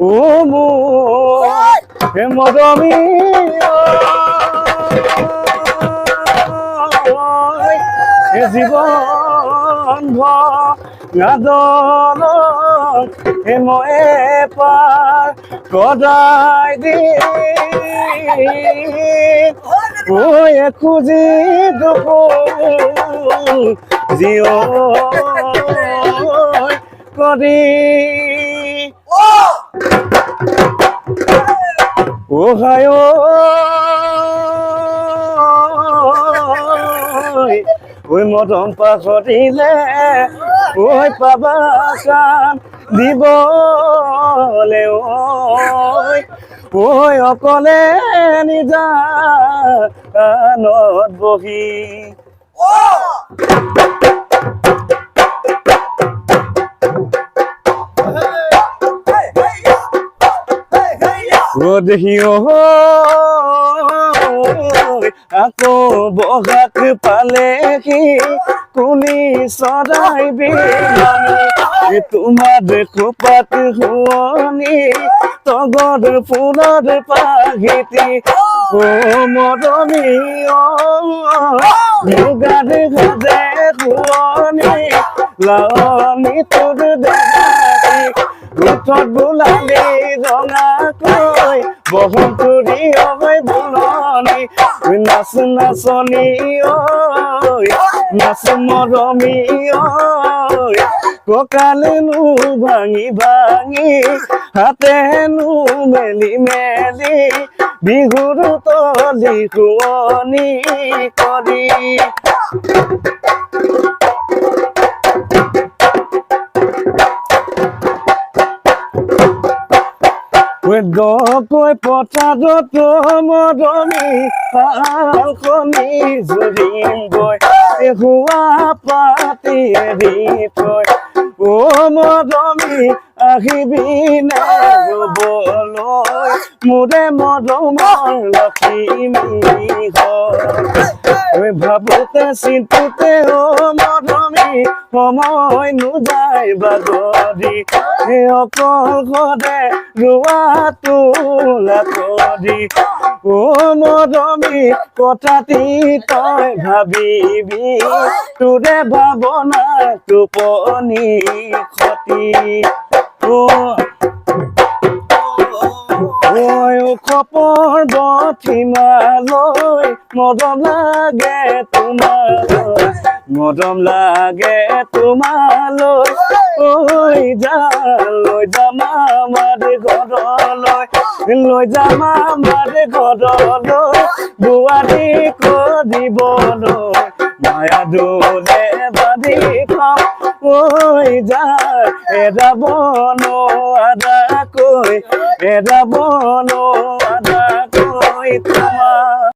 ও মোৰ হে মৰমী ঐ, হে জীৱন ভৰ হে মই পাৰ কদাই দি ঐ খুজি দুখো জিঅ কৰি ওহায় ওই মরম পাখরিলে ওই পাবা কান দিবলে ওই। ওই অকলে নিজা কানত বহি ও দেখি ও আকৌ বগাক পালে কি কুলি চৰাই বিমানী তোমাৰ খোপাত শুৱনি তগৰ ফুলৰ পাহিতি অ মুগাৰ ভাজে শুৱনি লাৱনি তোৰ দেখাতি উঠত বোলালি ৰঙাকৈ বহন্তৰী অই বুলনি নাচ নাচনি ঐ নাচ মৰমী ঐ কঁকালেনো ভাঙি ভাঙি হাতেনো মেলি মেলি বিহুৰ তলি শুৱনি কৰি দকৈ পথাৰত মৰমী পালখনি জুৰিম গৈ হোৱা পাতি এৰি থৈ ও মৰমী আহিবি নে ৰুবলৈ মোৰে মৰমৰ লক্ষ্মী হয়। ভাবোতে চিন্তুতে ও মৰমী সময় নোযায় বাগৰি অকল ঘৰে ৰোৱাটো লাকৰি ও কথাটি তই ভাবিবি। তোৰে ভাৱনা টোপনি ঐ খপৰ বঠিমালৈ মৰম লাগে তোমালৈ মৰম লাগে তোমালৈ ঐ লৈ ঘৰলৈ লৈ যাম আমাৰ ঘৰলৈ বোৱাৰী কৰিবলৈ মায়া দোলে বান্ধি খাম ঐ যা এৰাব নোৱাৰাকৈ এৰাব নোৱাৰাকৈ তোমাৰ